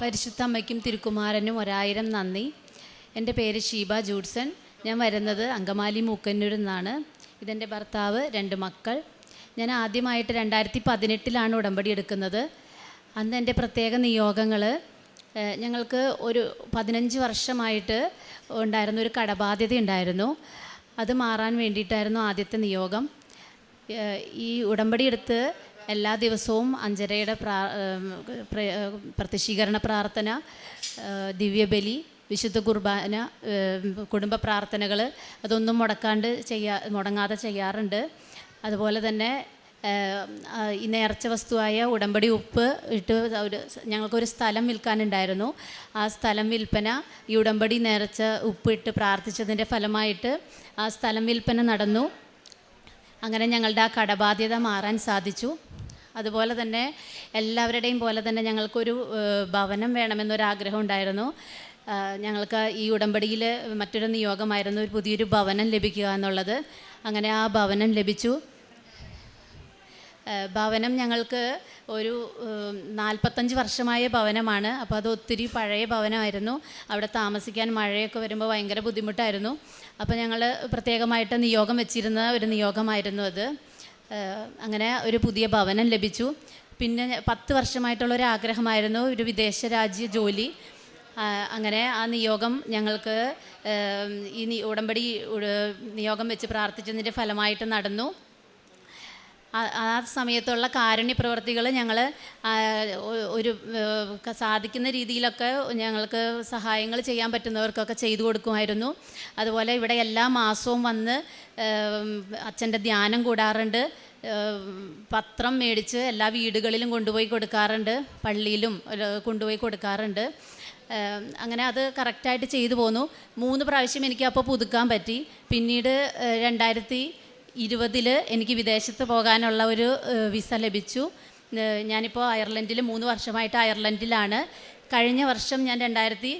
പരിശുദ്ധ അമ്മയ്ക്കും തിരുക്കുമാരനും ഒരായിരം നന്ദി. എന്റെ പേര് ഷീബ ജൂഡ്സൺ. ഞാൻ വരുന്നത് അങ്കമാലി മൂക്കന്നൂരിൽ നിന്നാണ്. ഇതെന്റെ ഭർത്താവ് രണ്ട് മക്കൾ. ഞാൻ ആദ്യമായിട്ട് രണ്ടായിരത്തി പതിനെട്ടിലാണ് ഉടമ്പടി എടുക്കുന്നത്. അന്ന് എന്റെ പ്രത്യേക നിയോഗങ്ങൾ ഞങ്ങൾക്ക് ഒരു പതിനഞ്ച് വർഷമായിട്ട് ഉണ്ടായിരുന്ന ഒരു കടബാധ്യത ഉണ്ടായിരുന്നു. അത് മാറാൻ വേണ്ടിയിട്ടായിരുന്നു ആദ്യത്തെ നിയോഗം. ഈ ഉടമ്പടി എടുത്ത് എല്ലാ ദിവസവും അഞ്ചരയുടെ പ്രാ ഏം, പ്ര- ഏഹ് പ്രത്യക്ഷീകരണ പ്രാർത്ഥന ദിവ്യബലി വിശുദ്ധ കുർബാന കുടുംബ പ്രാർത്ഥനകൾ അതൊന്നും മുടക്കാണ്ട് ചെയ്യാ മുടങ്ങാതെ ചെയ്യാറുണ്ട്. അതുപോലെ തന്നെ ഈ നേർച്ച വസ്തുവായ ഉടമ്പടി ഉപ്പ് ഇട്ട് ഒരു ഞങ്ങൾക്കൊരു സ്ഥലം വിൽക്കാനുണ്ടായിരുന്നു. ആ സ്ഥലം വിൽപ്പന ഈ ഉടമ്പടി നേർച്ച ഉപ്പ് ഇട്ട് പ്രാർത്ഥിച്ചതിന്റെ ഫലമായിട്ട് ആ സ്ഥലം വിൽപ്പന നടന്നു. അങ്ങനെ ഞങ്ങളുടെ ആ കടബാധ്യത മാറാൻ സാധിച്ചു. അതുപോലെ തന്നെ എല്ലാവരുടെയും പോലെ തന്നെ ഞങ്ങൾക്കൊരു ഭവനം വേണമെന്നൊരാഗ്രഹം ഉണ്ടായിരുന്നു ഞങ്ങൾക്ക് ഈ ഉടമ്പടിയിൽ മറ്റൊരു നിയോഗമായിരുന്നു ഒരു പുതിയൊരു ഭവനം ലഭിക്കുക എന്നുള്ളത്. അങ്ങനെ ആ ഭവനം ലഭിച്ചു. ഭവനം ഞങ്ങൾക്ക് ഒരു നാൽപ്പത്തഞ്ച് വർഷമായ ഭവനമാണ്. അപ്പോൾ അത് ഒത്തിരി പഴയ ഭവനമായിരുന്നു. അവിടെ താമസിക്കാൻ മഴയൊക്കെ വരുമ്പോൾ ഭയങ്കര ബുദ്ധിമുട്ടായിരുന്നു. അപ്പോൾ ഞങ്ങൾ പ്രത്യേകമായിട്ട് നിയോഗം വെച്ചിരുന്ന ഒരു നിയോഗമായിരുന്നു അത്. അങ്ങനെ ഒരു പുതിയ ഭവനം ലഭിച്ചു. പിന്നെ പത്ത് വർഷമായിട്ടുള്ള ഒരു ആഗ്രഹമായിരുന്നു ഒരു വിദേശ രാജ്യ ജോലി. അങ്ങനെ ആ നിയോഗം ഞങ്ങൾക്ക് ഈ ഉടമ്പടി നിയോഗം വെച്ച് പ്രാർത്ഥിച്ചതിന്റെ ഫലമായിട്ട് നടന്നു. ആ- സമയത്തുള്ള കാരുണ്യ പ്രവർത്തികൾ ഞങ്ങൾ ഒരു സാധിക്കുന്ന രീതിയിലൊക്കെ ഞങ്ങൾക്ക് സഹായങ്ങൾ ചെയ്യാൻ പറ്റുന്നവർക്കൊക്കെ ചെയ്തു കൊടുക്കുമായിരുന്നു. അതുപോലെ ഇവിടെ എല്ലാ മാസവും വന്ന് അച്ഛന്റെ ധ്യാനം കൂടാറുണ്ട്. പത്രം മേടിച്ച് എല്ലാ വീടുകളിലും കൊണ്ടുപോയി കൊടുക്കാറുണ്ട്. പള്ളിയിലും കൊണ്ടുപോയി കൊടുക്കാറുണ്ട്. അങ്ങനെ അത് കറക്റ്റായിട്ട് ചെയ്തു പോന്നു. മൂന്ന് പ്രാവശ്യം എനിക്ക് അപ്പോൾ പുതുക്കാൻ പറ്റി. പിന്നീട് രണ്ടായിരത്തി ഇരുപതിൽ എനിക്ക് വിദേശത്ത് പോകാനുള്ള ഒരു വിസ ലഭിച്ചു. ഞാനിപ്പോൾ അയർലൻഡിൽ മൂന്ന് വർഷമായിട്ട് അയർലൻഡിലാണ്. കഴിഞ്ഞ വർഷം ഞാൻ രണ്ടായിരത്തി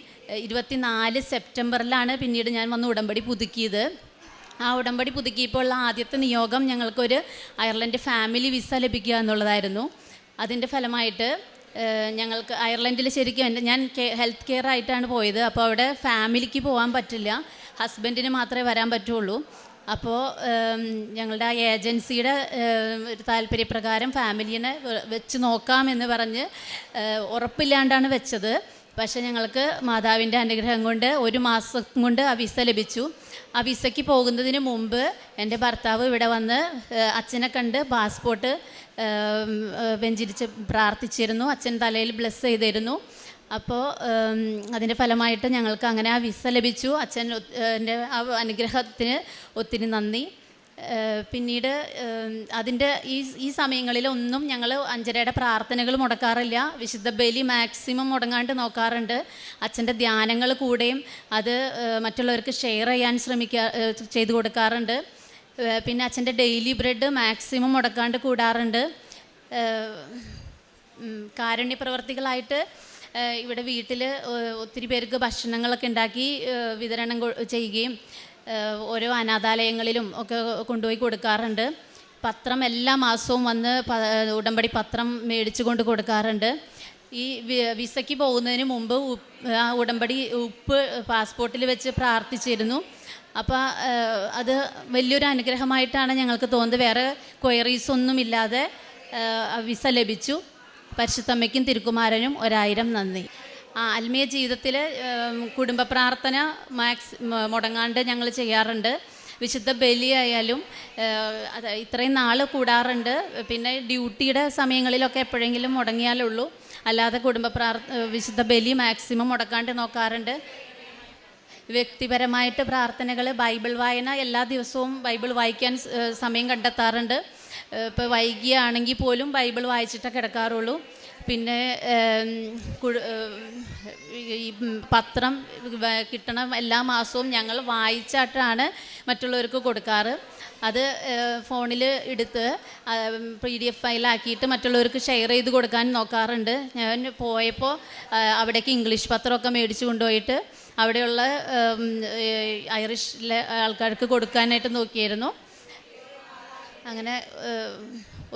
ഇരുപത്തി നാല് സെപ്റ്റംബറിലാണ് പിന്നീട് ഞാൻ വന്ന് ഉടമ്പടി പുതുക്കിയത്. ആ ഉടമ്പടി പുതുക്കിയപ്പോൾ ഉള്ള ആദ്യത്തെ നിയോഗം ഞങ്ങൾക്കൊരു അയർലൻഡ് ഫാമിലി വിസ ലഭിക്കുക എന്നുള്ളതായിരുന്നു. അതിന്റെ ഫലമായിട്ട് ഞങ്ങൾക്ക് അയർലൻഡിൽ ശരിക്കും എന്റെ ഞാൻ ഹെൽത്ത് കെയർ ആയിട്ടാണ് പോയത്. അപ്പോൾ അവിടെ ഫാമിലിക്ക് പോകാൻ പറ്റില്ല. ഹസ്ബൻഡിന് മാത്രമേ വരാൻ പറ്റുള്ളൂ. അപ്പോൾ ഞങ്ങളുടെ ആ ഏജൻസിയുടെ ഒരു താല്പര്യപ്രകാരം ഫാമിലിനെ വെച്ച് നോക്കാമെന്ന് പറഞ്ഞ് ഉറപ്പില്ലാണ്ടാണ് വെച്ചത്. പക്ഷേ ഞങ്ങൾക്ക് മാതാവിന്റെ അനുഗ്രഹം കൊണ്ട് ഒരു മാസം കൊണ്ട് ആ വിസ ലഭിച്ചു. ആ വിസയ്ക്ക് പോകുന്നതിന് മുമ്പ് എന്റെ ഭർത്താവ് ഇവിടെ വന്ന് അച്ഛനെ കണ്ട് പാസ്പോർട്ട് വെഞ്ചിരിച്ച് പ്രാർത്ഥിച്ചിരുന്നു. അച്ഛൻ തലയിൽ ബ്ലസ് ചെയ്തിരുന്നു. അപ്പോൾ അതിന്റെ ഫലമായിട്ട് ഞങ്ങൾക്ക് അങ്ങനെ ആ വിസ ലഭിച്ചു. അച്ഛൻ എന്റെ ആ അനുഗ്രഹത്തിന് ഒത്തിരി നന്ദി. പിന്നീട് അതിന്റെ ഈ ഈ സമയങ്ങളിലൊന്നും ഞങ്ങൾ അഞ്ചരയുടെ പ്രാർത്ഥനകൾ മുടക്കാറില്ല. വിശുദ്ധ ബലി മാക്സിമം മുടങ്ങാണ്ട് നോക്കാറുണ്ട്. അച്ഛന്റെ ധ്യാനങ്ങൾ കൂടെയും അത് മറ്റുള്ളവർക്ക് ഷെയർ ചെയ്യാൻ ശ്രമിക്കാ ചെയ്തു കൊടുക്കാറുണ്ട്. പിന്നെ അച്ഛന്റെ ഡെയിലി ബ്രെഡ് മാക്സിമം മുടക്കാണ്ട് കൂടാറുണ്ട്. കാരുണ്യ പ്രവർത്തികളായിട്ട് ഇവിടെ വീട്ടിൽ ഒത്തിരി പേർക്ക് ഭക്ഷണങ്ങളൊക്കെ ഉണ്ടാക്കി വിതരണം ചെയ്യുകയും ഓരോ അനാഥാലയങ്ങളിലും ഒക്കെ കൊണ്ടുപോയി കൊടുക്കാറുണ്ട്. പത്രം എല്ലാ മാസവും വന്ന് ഉടമ്പടി പത്രം മേടിച്ചു കൊണ്ട് കൊടുക്കാറുണ്ട്. ഈ വിസയ്ക്ക് പോകുന്നതിന് മുമ്പ് ഉടമ്പടി ഉപ്പ് പാസ്പോർട്ടിൽ വെച്ച് പ്രാർത്ഥിച്ചിരുന്നു. അപ്പോൾ അത് വലിയൊരു അനുഗ്രഹമായിട്ടാണ് ഞങ്ങൾക്ക് തോന്നുന്നത്. വേറെ ക്വയറീസ് ഒന്നുമില്ലാതെ വിസ ലഭിച്ചു. പരിശുദ്ധമ്മയ്ക്കും തിരുക്കുമാരനും ഒരായിരം നന്ദി. ആ ആത്മീയ ജീവിതത്തിൽ കുടുംബ പ്രാർത്ഥന മാക്സ് മുടങ്ങാണ്ട് ഞങ്ങൾ ചെയ്യാറുണ്ട്. വിശുദ്ധ ബലിയായാലും ഇത്രയും നാൾ കൂടാറുണ്ട്. പിന്നെ ഡ്യൂട്ടിയുടെ സമയങ്ങളിലൊക്കെ എപ്പോഴെങ്കിലും മുടങ്ങിയാലുള്ളൂ. അല്ലാതെ കുടുംബ പ്രാർത്ഥ വിശുദ്ധ ബലി മാക്സിമം മുടക്കാണ്ട് നോക്കാറുണ്ട്. വ്യക്തിപരമായിട്ട് പ്രാർത്ഥനകൾ ബൈബിൾ വായന എല്ലാ ദിവസവും ബൈബിൾ വായിക്കാൻ സമയം കണ്ടെത്താറുണ്ട്. ഇപ്പോൾ വൈകിയാണെങ്കിൽ പോലും ബൈബിൾ വായിച്ചിട്ടേ കിടക്കാറുള്ളൂ. പിന്നെ ഈ പത്രം കിട്ടണം എല്ലാ മാസവും ഞങ്ങൾ വായിച്ചിട്ടാണ് മറ്റുള്ളവർക്ക് കൊടുക്കാറ്. അത് ഫോണിൽ എടുത്ത് പി ഡി എഫ് ഫയലാക്കിയിട്ട് മറ്റുള്ളവർക്ക് ഷെയർ ചെയ്ത് കൊടുക്കാൻ നോക്കാറുണ്ട്. ഞാൻ പോയപ്പോൾ അവിടേക്ക് ഇംഗ്ലീഷ് പത്രമൊക്കെ മേടിച്ചു കൊണ്ടുപോയിട്ട് അവിടെയുള്ള ഐറിഷിലെ ആൾക്കാർക്ക് കൊടുക്കാനായിട്ട് നോക്കിയിരുന്നു. അങ്ങനെ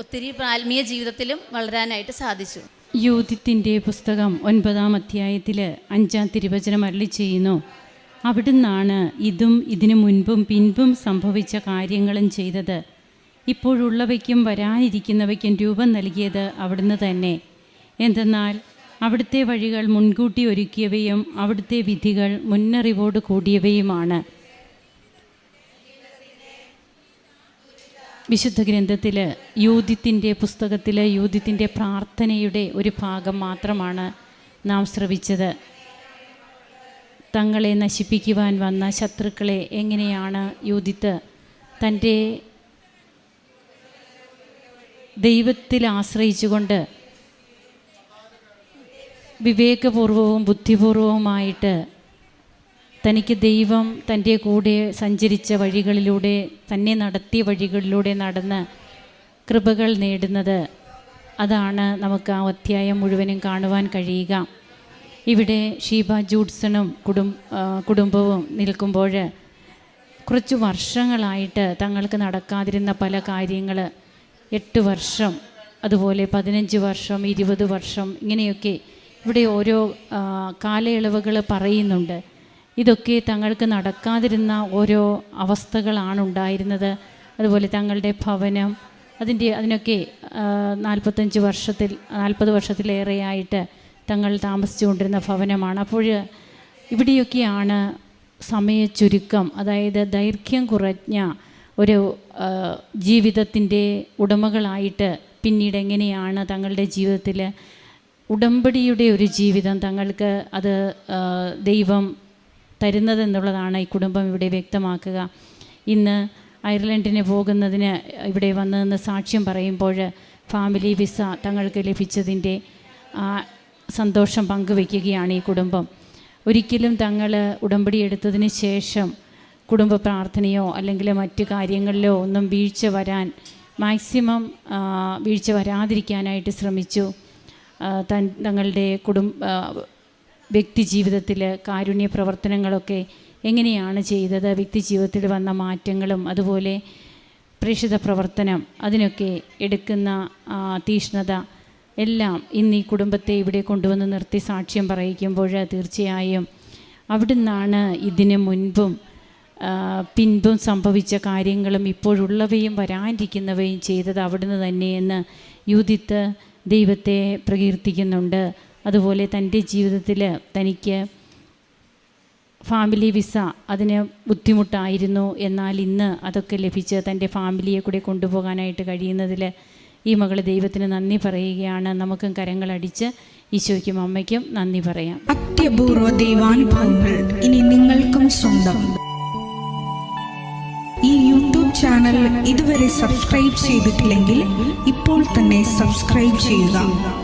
ഒത്തിരി ആത്മീയ ജീവിതത്തിലും വളരാനായിട്ട് സാധിച്ചു. യൂതിത്തിന്റെ പുസ്തകം ഒൻപതാം അധ്യായത്തിൽ അഞ്ചാം തിരുവചനം അരളി ചെയ്യുന്നു. അവിടുന്നാണ് ഇതും ഇതിനു മുൻപും പിൻപും സംഭവിച്ച കാര്യങ്ങളും ചെയ്തത്. ഇപ്പോഴുള്ളവയ്ക്കും വരാനിരിക്കുന്നവയ്ക്കും രൂപം നൽകിയത് അവിടുന്ന് തന്നെ. എന്തെന്നാൽ അവിടുത്തെ വഴികൾ മുൻകൂട്ടി ഒരുക്കിയവയും അവിടുത്തെ വിധികൾ മുന്നറിവോട് കൂടിയവയുമാണ്. വിശുദ്ധ ഗ്രന്ഥത്തിൽ യൂതിത്തിന്റെ പുസ്തകത്തിൽ യൂതിത്തിന്റെ പ്രാർത്ഥനയുടെ ഒരു ഭാഗം മാത്രമാണ് നാം ശ്രവിച്ചത്. തങ്ങളെ നശിപ്പിക്കുവാൻ വന്ന ശത്രുക്കളെ എങ്ങനെയാണ് യൂതിത്ത് തന്റെ ദൈവത്തിൽ ആശ്രയിച്ചുകൊണ്ട് വിവേകപൂർവവും ബുദ്ധിപൂർവവുമായിട്ട് തനിക്ക് ദൈവം തന്റെ കൂടെ സഞ്ചരിച്ച വഴികളിലൂടെ തന്നെ നടത്തിയ വഴികളിലൂടെ നടന്ന് കൃപകൾ നേടുന്നത് അതാണ് നമുക്ക് ആ അധ്യായം മുഴുവനും കാണുവാൻ കഴിയുക. ഇവിടെ ഷീബ ജൂഡ്സണും കുടും കുടുംബവും നിൽക്കുമ്പോൾ കുറച്ച് വർഷങ്ങളായിട്ട് തങ്ങൾക്ക് നടക്കാതിരുന്ന പല കാര്യങ്ങൾ എട്ട് വർഷം അതുപോലെ പതിനഞ്ച് വർഷം ഇരുപത് വർഷം ഇങ്ങനെയൊക്കെ ഇവിടെ ഓരോ കാലയളവുകൾ പറയുന്നുണ്ട്. ഇതൊക്കെ തങ്ങൾക്ക് നടക്കാതിരുന്ന ഓരോ അവസ്ഥകളാണ് ഉണ്ടായിരുന്നത്. അതുപോലെ തങ്ങളുടെ ഭവനം അതിന്റെ അതിനൊക്കെ നാൽപ്പത്തഞ്ച് വർഷത്തിൽ നാൽപ്പത് വർഷത്തിലേറെയായിട്ട് തങ്ങൾ താമസിച്ചുകൊണ്ടിരുന്ന ഭവനമാണ്. അപ്പോൾ ഇവിടെയൊക്കെയാണ് സമയ ചുരുക്കം അതായത് ദൈർഘ്യം കുറഞ്ഞ ഒരു ജീവിതത്തിന്റെ ഉടമകളായിട്ട് പിന്നീട് എങ്ങനെയാണ് തങ്ങളുടെ ജീവിതത്തിൽ ഉടമ്പടിയുടെ ഒരു ജീവിതം തങ്ങൾക്ക് അത് ആ, ദൈവം തരുന്നതെന്നുള്ളതാണ് ഈ കുടുംബം ഇവിടെ വ്യക്തമാക്കുക. ഇന്ന് അയർലൻഡിന് പോകുന്നതിന് ഇവിടെ വന്നതെന്ന് സാക്ഷ്യം പറയുമ്പോൾ ഫാമിലി വിസ തങ്ങൾക്ക് ലഭിച്ചതിന്റെ സന്തോഷം പങ്കുവയ്ക്കുകയാണ് ഈ കുടുംബം. ഒരിക്കലും തങ്ങൾ ഉടമ്പടി എടുത്തതിന് ശേഷം കുടുംബ പ്രാർത്ഥനയോ അല്ലെങ്കിൽ മറ്റു കാര്യങ്ങളിലോ ഒന്നും വീഴ്ച വരാൻ മാക്സിമം വീഴ്ച വരാതിരിക്കാനായിട്ട് ശ്രമിച്ചു. തൻ തങ്ങളുടെ കുടുംബ വ്യക്തി ജീവിതത്തിൽ കാരുണ്യ പ്രവർത്തനങ്ങളൊക്കെ എങ്ങനെയാണ് ചെയ്തത്? വ്യക്തി ജീവിതത്തിൽ വന്ന മാറ്റങ്ങളും അതുപോലെ പ്രേക്ഷിത പ്രവർത്തനം അതിനൊക്കെ എടുക്കുന്ന തീഷ്ണത എല്ലാം ഇന്ന് ഈ കുടുംബത്തെ ഇവിടെ കൊണ്ടുവന്ന് നിർത്തി സാക്ഷ്യം പറയിക്കുമ്പോൾ തീർച്ചയായും അവിടുന്നാണ് ഇതിന് മുൻപും പിൻപും സംഭവിച്ച കാര്യങ്ങളും ഇപ്പോഴുള്ളവയും വരാനിരിക്കുന്നവയും ചെയ്തത് അവിടുന്ന് തന്നെയെന്ന് യൂതിത്ത് ദൈവത്തെ പ്രകീർത്തിക്കുന്നുണ്ട്. അതുപോലെ തന്റെ ജീവിതത്തിൽ തനിക്ക് ഫാമിലി വിസ അതിന് ബുദ്ധിമുട്ടായിരുന്നു. എന്നാൽ ഇന്ന് അതൊക്കെ ലഭിച്ച് തന്റെ ഫാമിലിയെ കൂടെ കൊണ്ടുപോകാനായിട്ട് കഴിയുന്നതിൽ ഈ മകൾ ദൈവത്തിന് നന്ദി പറയുകയാണ്. നമുക്കും കരങ്ങളടിച്ച് ഈശോയ്ക്കും അമ്മയ്ക്കും നന്ദി പറയാം. അത്യപൂർവ ദൈവാനുഭവങ്ങൾ ഇനി നിങ്ങൾക്കും സ്വന്തം. ഈ യൂട്യൂബ് ചാനൽ ഇതുവരെ സബ്സ്ക്രൈബ് ചെയ്തിട്ടില്ലെങ്കിൽ ഇപ്പോൾ തന്നെ സബ്സ്ക്രൈബ് ചെയ്യുക.